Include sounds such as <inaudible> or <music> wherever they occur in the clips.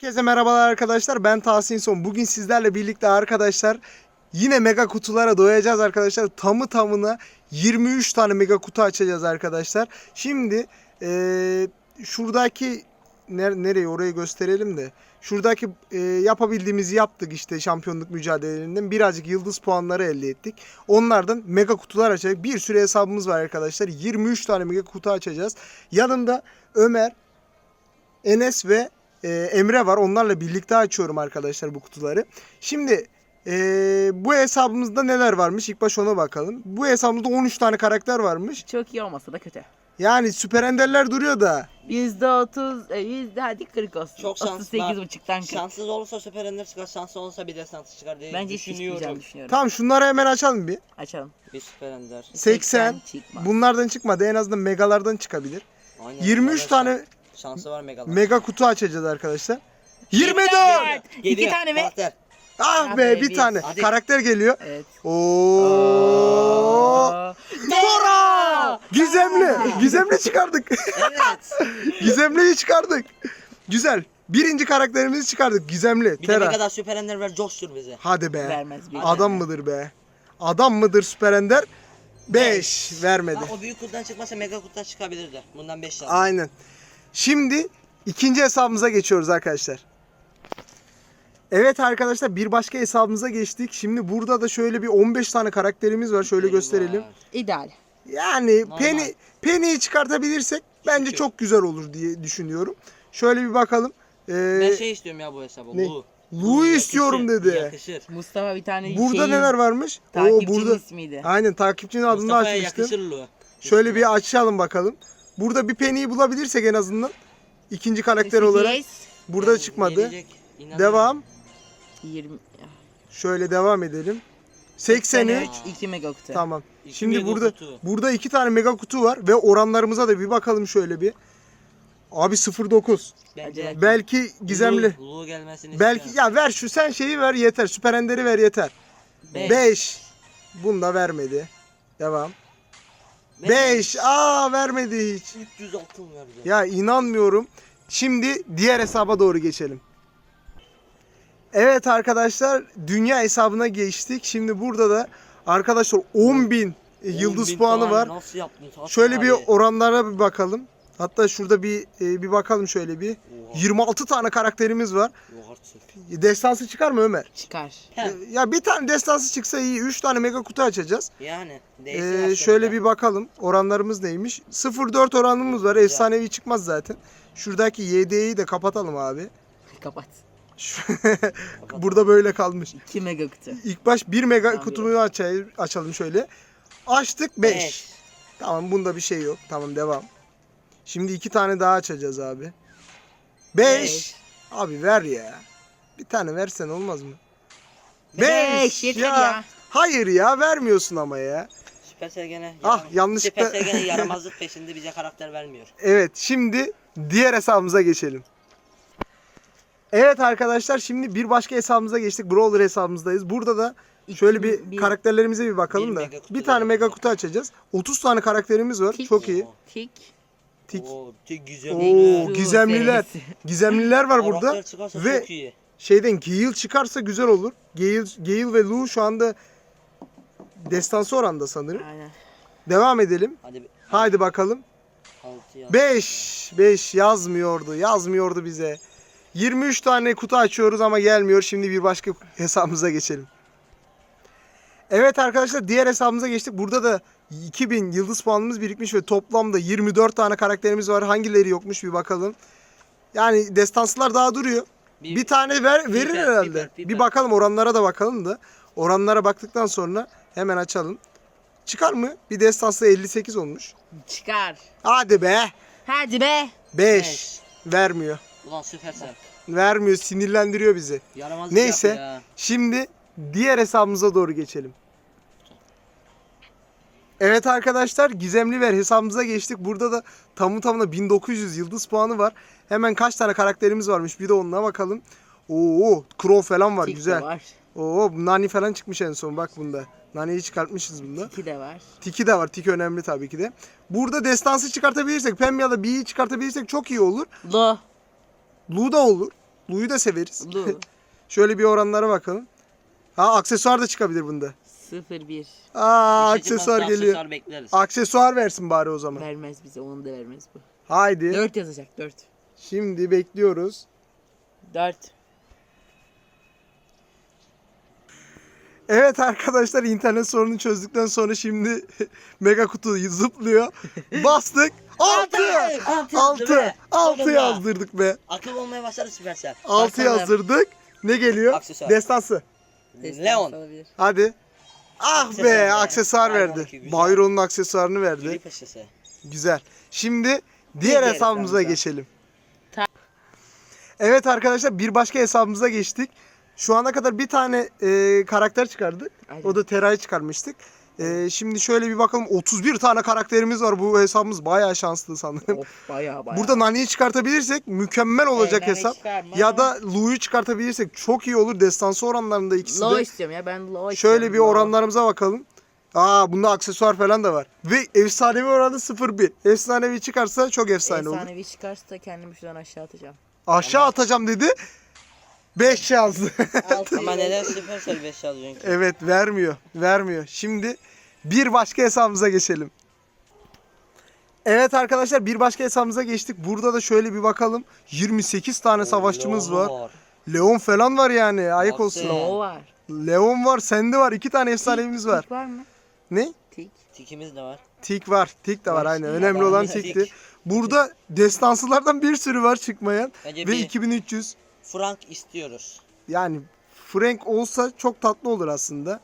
Herkese merhabalar arkadaşlar. Ben Tahsin Son. Bugün sizlerle birlikte arkadaşlar yine mega kutulara doyacağız arkadaşlar. Tamı tamına 23 tane mega kutu açacağız arkadaşlar. Şimdi eee, şuradaki ner- nereye orayı gösterelim de. Şuradaki eee, yapabildiğimizi yaptık işte şampiyonluk mücadelelerinden. Birazcık yıldız puanları elde ettik. Onlardan mega kutular açacak. Bir sürü hesabımız var arkadaşlar. 23 tane mega kutu açacağız. Yanımda Ömer, Enes ve e, Emre var. Onlarla birlikte açıyorum arkadaşlar bu kutuları. Şimdi e, bu hesabımızda neler varmış? İlk baş ona bakalım. Bu hesabımızda 13 tane karakter varmış. Çok iyi olmasa da kötü. Yani süper enderler duruyor da. Yüzde otuz, e, yüzde hadi kırk olsun. Çok şans- 38 buçuktan kırk. Şanssız olursa süper ender çıkar, şanslı olursa bir destansı çıkar diye Bence düşünüyorum. çıkmayacağını düşünüyorum. Tamam şunları hemen açalım bir. Açalım. Bir süper ender. 80. çıkmaz. Bunlardan çıkmadı. En azından megalardan çıkabilir. Aynen. 23 Megalar tane Şansı var megalar. mega kutu açacağız arkadaşlar. 24! İki tane mi? karakter. Ah Ah be bir bir. tane. Hadi. Karakter geliyor. Evet. Oo! Aa, Dora! Gizemli. Gizemli çıkardık. Evet. <laughs> Gizemli'yi çıkardık. Güzel. Birinci karakterimizi çıkardık. Gizemli. Bir de ne Tera. kadar süper ender ver coştur bizi. Hadi be. Vermez bir. Adam mıdır be? Adam mıdır Süper Ender? 5 vermedi. Bak o büyük kutudan çıkmasa mega kutudan çıkabilirdi. Bundan 5 tane. Aynen. Şimdi ikinci hesabımıza geçiyoruz arkadaşlar. Evet arkadaşlar bir başka hesabımıza geçtik. Şimdi burada da şöyle bir 15 tane karakterimiz var. Şöyle gösterelim. İdeal. Yani Normal. Penny Penny'yi çıkartabilirsek bence Şükür. çok güzel olur diye düşünüyorum. Şöyle bir bakalım. Ee, Ben şey istiyorum ya bu hesabı. ne? Lu. Lou'yu Yakışır, istiyorum dedi. Yakışır. Mustafa bir tane Burada şeyin neler varmış? Oo takipçinin burada. ismiydi. Aynen takipçinin adını Mustafa'ya açmıştım. yakışır Lu. Şöyle bir açalım bakalım. Burada bir Penny'yi bulabilirsek en azından ikinci karakter olarak. Burada Yani çıkmadı. gelecek. Devam. 20. Şöyle devam edelim. 83. 2 mega kutu. Tamam. İki Şimdi mega burada kutu. burada iki tane mega kutu var ve oranlarımıza da bir bakalım şöyle bir. Abi 09. Bence. Belki gizemli. Lu, Lu gelmesini Belki ya ver şu sen şeyi ver yeter. Süper Ender'i ver yeter. Beş. 5. Bunu da vermedi. Devam. 5. Aa vermedi hiç. 300 altın verdi. Ya inanmıyorum. Şimdi diğer hesaba doğru geçelim. Evet arkadaşlar dünya hesabına geçtik. Şimdi burada da arkadaşlar 10.000 yıldız 10.000 puanı puan var. Nasıl yaptın? Şöyle bir abi? oranlara bir bakalım. Hatta şurada bir e, bir bakalım şöyle bir. Oha. 26 tane karakterimiz var. Yok artık. Destansı çıkar mı Ömer? Çıkar. He. Ya bir tane destansı çıksa iyi. 3 tane mega kutu açacağız. Yani. Ee, şöyle bir bakalım. Oranlarımız neymiş? 0.4 oranımız var. Efsanevi çıkmaz zaten. Şuradaki YD'yi de kapatalım abi. <laughs> Kapat. <laughs> Burada böyle kalmış. 2 mega kutu. İlk baş 1 mega Tamam, açayım, açalım şöyle. Açtık 5. Beş. Tamam bunda bir şey yok. Tamam devam. Şimdi iki tane daha açacağız abi. 5. Beş. Abi ver ya. Bir tane versen olmaz mı? Beş, Beş yeter ya. Hayır ya vermiyorsun ama ya. Süpersel gene Ah, yaram- yanlışlıkla- Süpersel gene <laughs> yaramazlık peşinde bize karakter vermiyor. Evet şimdi diğer hesabımıza geçelim. Evet arkadaşlar şimdi bir başka hesabımıza geçtik. Brawler hesabımızdayız. Burada da şöyle bir, bir- karakterlerimize bir bakalım Bir da. mega kutu bir tane var. mega kutu açacağız. 30 tane karakterimiz var. Tik. Çok iyi. Tik. Tik. Oo. Oo, gizemliler. <laughs> Gizemliler var burada. Çıkarsa Ve çok iyi. şeyden Gale çıkarsa güzel olur. Gale, Gale ve Lu şu anda destansı oranda sanırım. Aynen. Devam edelim. Hadi bir- Haydi bakalım. altı ya. 5 5 yazmıyordu. Yazmıyordu bize. 23 tane kutu açıyoruz ama gelmiyor. Şimdi bir başka hesabımıza geçelim. Evet arkadaşlar diğer hesabımıza geçtik. Burada da 2000 yıldız puanımız birikmiş ve toplamda 24 tane karakterimiz var. Hangileri yokmuş bir bakalım. Yani destansılar daha duruyor. Bir, tane ver, verir Piper, herhalde. Piper, Piper. Bir bakalım oranlara da bakalım da. Oranlara baktıktan sonra hemen açalım. Çıkar mı? Bir destansı 58 olmuş. Çıkar. Hadi be. Hadi be. 5. Beş. Vermiyor. Ulan süpersel. Vermiyor. Sinirlendiriyor bizi. Yaramazlık Neyse. ya. Şimdi diğer hesabımıza doğru geçelim. Evet arkadaşlar Gizemli Ver hesabımıza geçtik. Burada da tamı tamına 1900 yıldız puanı var. Hemen kaç tane karakterimiz varmış bir de onunla bakalım. Oo, Crow falan var Tik güzel. var. Oo, Nani falan çıkmış en son bak bunda. Nani'yi çıkartmışız bunda. Tiki de var. Tiki de var. Tiki önemli tabii ki de. Burada destansı çıkartabilirsek, Pem ya da B'yi çıkartabilirsek çok iyi olur. Lo. Lu da olur. Lu'yu da severiz. Lu. <laughs> Şöyle bir oranlara bakalım. Ha aksesuar da çıkabilir bunda. 0 1. Aa Bir şey aksesuar çıkmazsa geliyor. Aksesuar bekleriz. Aksesuar versin bari o zaman. Vermez bize onu da vermez bu. Haydi. 4 yazacak 4. Şimdi bekliyoruz. 4. Evet arkadaşlar internet sorununu çözdükten sonra şimdi <laughs> mega kutu zıplıyor. Bastık. 6. Altı 6. yazdı be. 6 Sonunda. yazdırdık be. Akıl olmaya başladı Süpersel. 6 Bakalım. yazdırdık. Ne geliyor? Aksesuar. Destansı. Leon. Hadi. Ah Aksesuar be be. aksesuar verdi. iki, güzel. Byron'un aksesuarını verdi. Paşası. Güzel. Şimdi diğer diğer hesabımıza hesabımıza. geçelim. Ta- Evet arkadaşlar bir başka hesabımıza geçtik. Şu ana kadar bir tane e, karakter çıkardık. Aynen. O da Tera'yı çıkarmıştık. E, şimdi şöyle bir bakalım 31 tane karakterimiz var. Bu hesabımız bayağı şanslı sanırım. Of baya baya. Burada Nani'yi çıkartabilirsek mükemmel olacak Nani hesap. çıkarma. Ya da Lu'yu çıkartabilirsek çok iyi olur. Destansı oranlarında ikisi Low de. istiyorum ya ben low istiyorum. Şöyle bir low. oranlarımıza bakalım. Aa bunda aksesuar falan da var. Ve efsanevi oranı 0-1. Efsanevi çıkarsa çok efsane olur. Efsanevi çıkarsa kendimi şuradan aşağı atacağım. Aşağı atacağım dedi. 5 yazdı. <laughs> Ama neden Süpersel 5 yazıyorsun ki? evet vermiyor. Vermiyor. Şimdi bir başka hesabımıza geçelim. Evet arkadaşlar bir başka hesabımıza geçtik. Burada da şöyle bir bakalım. 28 tane savaşçımız Leon var. Leon falan var yani. Ayık olsun. Low var. Leon var, sende var. iki tane efsanevimiz var. Tik var mı? Ne? Tik. Tikimiz de var. Tik var. Tik de var aynen. Önemli olan Tik. tikti. Burada destansılardan bir sürü var çıkmayan. Bence Ve bir 2300. Frank istiyoruz. Yani Frank olsa çok tatlı olur aslında.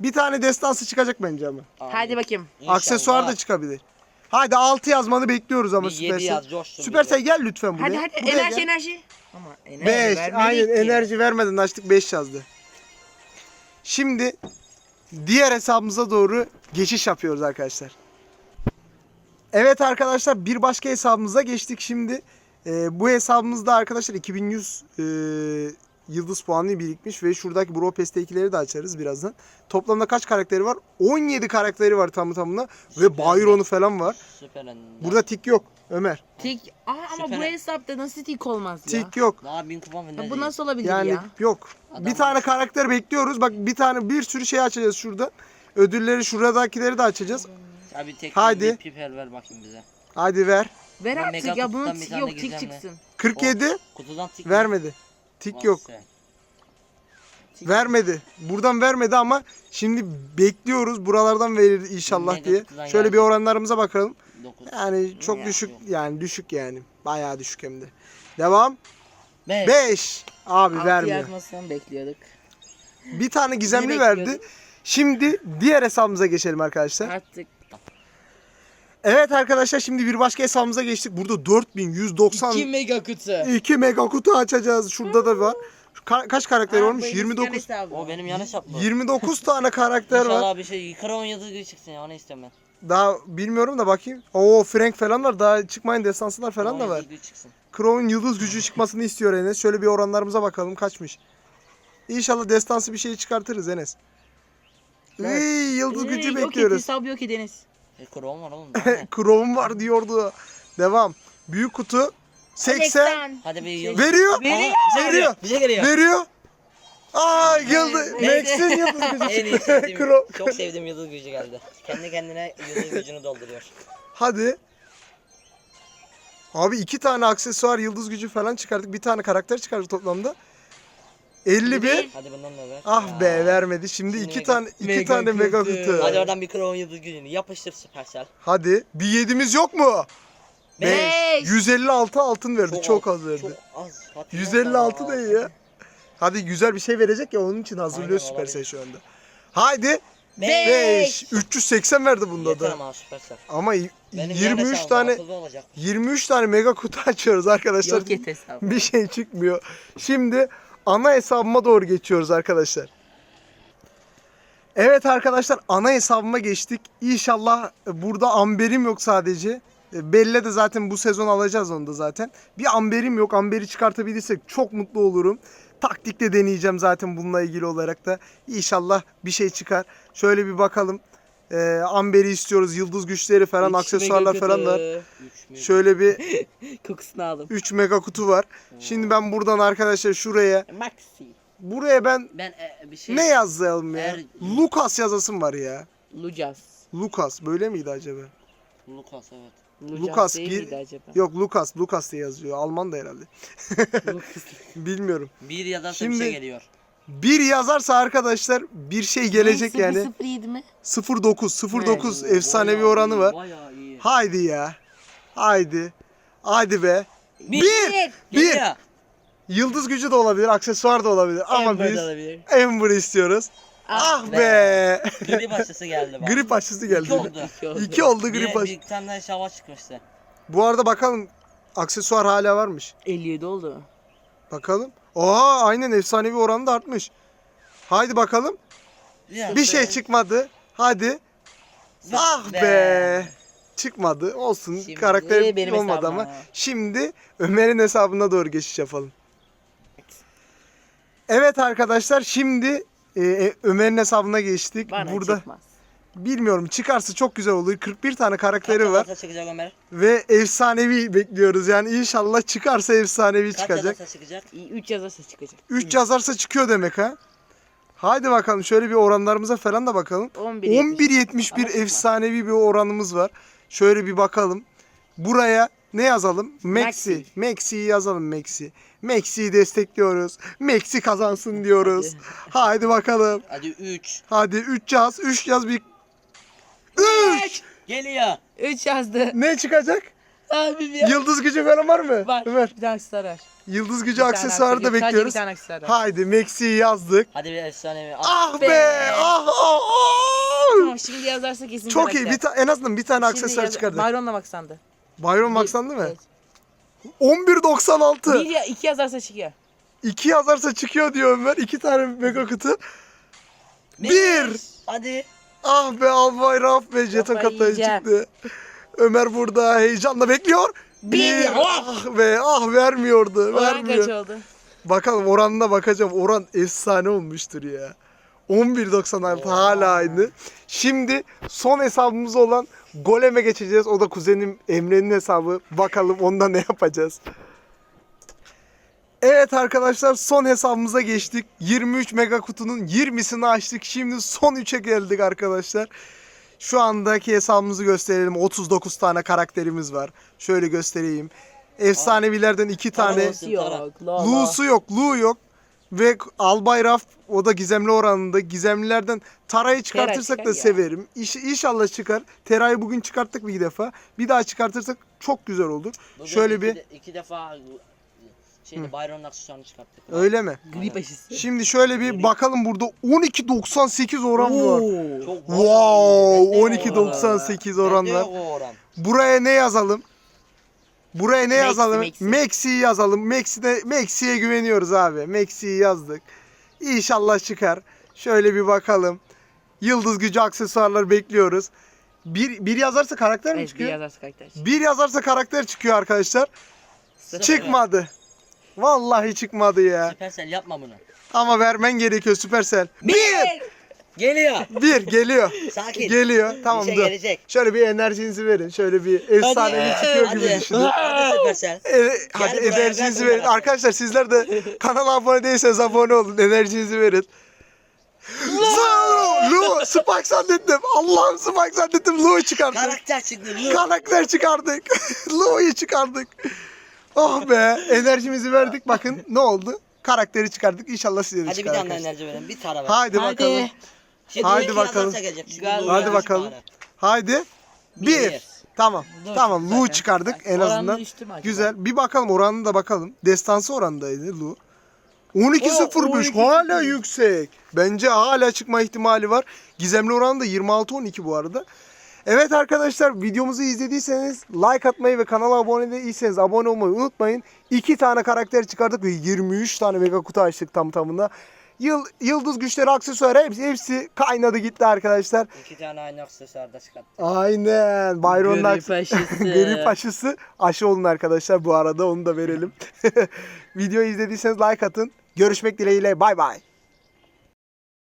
Bir tane destansı çıkacak bence ama. Hadi bakayım. İnşallah. Aksesuar da çıkabilir. Haydi 6 yazmanı bekliyoruz ama Bir yedi Süpersel. yaz, coşsun Süpersel bir gel lütfen buraya. Hadi hadi Buraya enerji gel. enerji. Ama enerji 5 vermedik aynen ki. enerji vermeden açtık 5 yazdı. Şimdi diğer hesabımıza doğru geçiş yapıyoruz arkadaşlar. Evet arkadaşlar bir başka hesabımıza geçtik şimdi. Ee, bu hesabımızda arkadaşlar 2100 e, yıldız puanı birikmiş ve şuradaki Bro Pest'tekileri de açarız birazdan. Toplamda kaç karakteri var? 17 karakteri var tamı tamına ve. Byron'u falan var. Süper Ender. Burada tik yok Ömer. Tik. Aa ama Süper. bu hesapta nasıl tik olmaz ya? Tik yok. Daha bin Ya falan bu nasıl olabilir Yani ya? yok. Adam bir tane var. karakter bekliyoruz. Bak bir tane bir sürü şey açacağız şurada. Ödülleri şuradakileri de açacağız. Abi tek Haydi. bir piper ver bakayım bize. Hadi ver. Ver Ben artık ya bunun kutudan bir tik tane yok tik gizemli. çıksın. 47 Kutudan tik vermedi. Tik yok. Tik. Vermedi. Buradan vermedi ama şimdi bekliyoruz. Buralardan verir inşallah Mega diye. kutudan Şöyle bir geldi. oranlarımıza bakalım. 9. Yani çok Ya, düşük yok. yani düşük yani. Bayağı düşük hem de. Devam. 5. 5. Abi Altı vermiyor. yazmasını bekliyorduk. Bir tane gizemli verdi. Şimdi diğer hesabımıza geçelim arkadaşlar. Artık Evet arkadaşlar şimdi bir başka hesabımıza geçtik. Burada 4190 2 mega kutu. 2 mega kutu açacağız. Şurada da var. Ka- kaç karakter olmuş? bu 29. Hindistan hesabı. O benim yanlış yaptım. 29 tane karakter var. İnşallah bir şey Kron yıldız gibi çıksın ya onu istiyorum ben. Daha bilmiyorum da bakayım. Oo Frank falan var. Daha çıkmayan destansılar falan da var. yıldız gibi çıksın. Crow'un yıldız gücü çıkmasını istiyor Enes. Şöyle bir oranlarımıza bakalım kaçmış. İnşallah destansı bir şey çıkartırız Enes. Evet. Iy, yıldız Ee, gücü yok et, bekliyoruz. hesabı yok ediniz. E var oğlum. Crow'un <laughs> var diyordu. Devam. Büyük kutu 80 Hadi bir yıldız. veriyor. Veriyor. Bize Veriyor. Bize geliyor. Veriyor. Aa yıldız. Max'in yıldız <laughs> En iyi gücü. sevdiğim, <laughs> Crow. çok sevdiğim yıldız gücü geldi. Kendi kendine yıldız gücünü dolduruyor. Hadi. Abi iki tane aksesuar yıldız gücü falan çıkardık. Bir tane karakter çıkardık toplamda. 51. Hadi bundan da ver. Ah be vermedi. Şimdi Şimdi iki mega- tane iki mega tane mega kutu. Hadi oradan bir Kron yıldız gücünü yapıştır Supercell. Hadi. Bir yedimiz yok mu? Beş. 156 altın verdi. Çok, az, az verdi. Çok az. Hatta 156 az. değil ya. Hadi güzel bir şey verecek ya onun için hazırlıyor Aynen, Supercell şu anda. Haydi. Beş. 5. 380 verdi bunda Yeter da. ama Supercell. Ama y- Benim 23 yan tane hesabım akıllı olacak. 23 tane mega kutu <laughs> açıyoruz arkadaşlar. Yok et hesabı. bir şey çıkmıyor. Şimdi ana hesabıma doğru geçiyoruz arkadaşlar. Evet arkadaşlar ana hesabıma geçtik. İnşallah burada amberim yok sadece. E, Belle de zaten bu sezon alacağız onu da zaten. Bir amberim yok. Amberi çıkartabilirsek çok mutlu olurum. Taktikte deneyeceğim zaten bununla ilgili olarak da. İnşallah bir şey çıkar. Şöyle bir bakalım. E, amberi istiyoruz. Yıldız güçleri falan Üç aksesuarlar mega falan var. kutu. Üç? Şöyle bir <laughs> Kokusunu aldım. 3 mega kutu var. Şimdi ben buradan arkadaşlar şuraya Maxi. buraya ben Ben e, bir şey... ne yazalım ya? Er- Lucas yazasım var ya. Lucas. Lucas böyle miydi acaba? Lucas evet. Lucas, Lucas değil gir- miydi acaba? Yok Lucas, Lucas diye yazıyor. Alman da herhalde. Lucas. <laughs> Bilmiyorum. Bir yazarsa Şimdi- bir şey geliyor. Bir yazarsa arkadaşlar bir şey gelecek Ne, yani. 007 mi? 09 09 Oo, efsanevi oranı var. Bayağı iyi. Haydi ya. Haydi. Haydi be. Bir. Bir. Bir. Geliyor. Yıldız gücü de olabilir, aksesuar da olabilir ama Amber biz olabilir. Ember istiyoruz. Ah be. Grip aşısı geldi bak. Grip aşısı geldi. İki oldu. İki oldu. İki oldu Bir, grip aşı. bir tane daha şava çıkmıştı. Bu arada bakalım aksesuar hala varmış. 57 oldu. Bakalım. Oha aynen efsanevi oranı da artmış. Haydi bakalım. Bir şey çıkmadı. Hadi. Ah be. Çıkmadı. Olsun. Şimdi Karakteri benim olmadı hesabıma. ama. Şimdi Ömer'in hesabına doğru geçiş yapalım. Evet arkadaşlar şimdi e, e, Ömer'in hesabına geçtik. Bana Burada çıkmaz. Bilmiyorum çıkarsa çok güzel olur. 41 tane karakteri Kaç var çıkacak Ömer? ve efsanevi bekliyoruz. Yani inşallah çıkarsa efsanevi Kaç çıkacak. yazarsa çıkacak? 3 yazarsa çıkacak. 3 yazarsa çıkıyor demek ha. Haydi bakalım şöyle bir oranlarımıza falan da bakalım. 11 11.71 Ama çıkmaz. efsanevi bir oranımız var. Şöyle bir bakalım. Buraya ne yazalım? Maxi. Maxi. Maxi'yi yazalım Maxi. Maxi'yi destekliyoruz. Maxi kazansın diyoruz. Haydi bakalım. Hadi 3. Hadi 3 yaz. 3 yaz bir 3. Geliyor. 3 yazdı. Ne çıkacak? Abi bir Yıldız gücü falan var mı? var. Ömer. Bir tane aksesuar var. Yıldız gücü aksesuarı da sadece bekliyoruz. Bir tane aksesuar var. Haydi Maxi'yi yazdık. Hadi bir efsane bir. Ah be. be! Ah, ah, ah! Tamam şimdi yazarsa kesin Çok iyi. karakter. Bir ta- en azından bir tane Şimdi aksesuar yaz- çıkardık. Byron'la baksandı. Byron Max'tan değil mi? Evet. 11.96. Bir ya iki yazarsa çıkıyor. 2 yazarsa çıkıyor diyor Ömer. 2 tane mega kutu. Bir. Hadi. Ah be Albay Raf be jeton yiyeceğim. çıktı. Ömer burada heyecanla bekliyor. Bir. Ah be ah vermiyordu. Oran kaç Vermiyor. oldu? Bakalım oranına bakacağım. Oran efsane olmuştur ya. 11.96 hala aynı. Şimdi son hesabımız olan Golem'e geçeceğiz. O da kuzenim Emre'nin hesabı. Bakalım onda ne yapacağız. Evet arkadaşlar son hesabımıza geçtik. 23 mega kutunun 20'sini açtık. Şimdi son 3'e geldik arkadaşlar. Şu andaki hesabımızı gösterelim. 39 tane karakterimiz var. Şöyle göstereyim. Efsanevilerden 2 tane. olsun. Yok. Lu'su yok, Lu yok. Ve Albay Raf o da gizemli oranında. Gizemlilerden Tara'yı çıkartırsak çıkar da ya. severim. İş, inşallah çıkar. Tera'yı bugün çıkarttık bir defa. Bir daha çıkartırsak çok güzel olur. Bugün Şöyle iki bir de- iki defa şeyde Byron'un aksesuarını çıkarttık. öyle mi? Grip aşısı. Şimdi şöyle bir bakalım burada 12.98 oran var. Oo. Çok Wow, Bende yok o oran. 12.98 oran Bende var. yok o oran. Buraya ne yazalım? Buraya ne Maxi, yazalım? Maxi. Maxi'yi yazalım. Maxi'de Maxi'ye güveniyoruz abi. Maxi'yi yazdık. İnşallah çıkar. Şöyle bir bakalım. Yıldız gücü aksesuarlar bekliyoruz. Bir, bir yazarsa karakter mi Evet bir çıkıyor? yazarsa karakter. Bir yazarsa karakter çıkıyor arkadaşlar. Sıfır. Çıkmadı. Vallahi çıkmadı ya. Supercell yapma bunu. Ama vermen gerekiyor Supercell. Bir! Geliyor. Bir geliyor. Sakin. Geliyor. Tamam şey dur. gelecek. Şöyle bir enerjinizi verin. Şöyle bir efsanevi çıkıyor gibi Hadi. düşünün. Hadi Supercell. Evet, hadi buraya, enerjinizi verin. buraya. Arkadaşlar sizler de kanala abone değilseniz abone olun. Enerjinizi verin. Zoro! Lu! Spike zannettim. Allah'ım Spike zannettim. Lu'yu çıkardık. Karakter çıktı. Lu. Karakter çıkardık. <laughs> Lu'yu çıkardık. Oh be. Enerjimizi verdik. Bakın ne oldu? Karakteri çıkardık. İnşallah size de Hadi bir çıkar. tane arkadaşlar. enerji verin. Bir tara ver. Haydi Hadi. bakalım. Şimdi Haydi bakalım. Hadi yazmış bakalım. Haydi. Bir. Bir. Tamam. Dur, Tamam. Lu çıkardık en Oranını azından. acaba? Güzel. Bir bakalım oranına da bakalım. Destansı orandaydı Lu. 12.05 Oo, hala yüksek. Bence hala çıkma ihtimali var. Gizemli oranı da 26-12 bu arada. Evet arkadaşlar videomuzu izlediyseniz like atmayı ve kanala abone değilseniz abone olmayı unutmayın. 2 tane karakter çıkardık ve 23 tane mega kutu açtık tam tamına. Yıl, yıldız güçleri, aksesuarı hepsi, hepsi kaynadı gitti arkadaşlar. İki tane aynı aksesuarda çıkarttı. Aynen. Byron'un Grip aşısı. <laughs> Grip aşısı aşı olun arkadaşlar bu arada onu da verelim. <laughs> Videoyu izlediyseniz like atın. Görüşmek dileğiyle bay bay.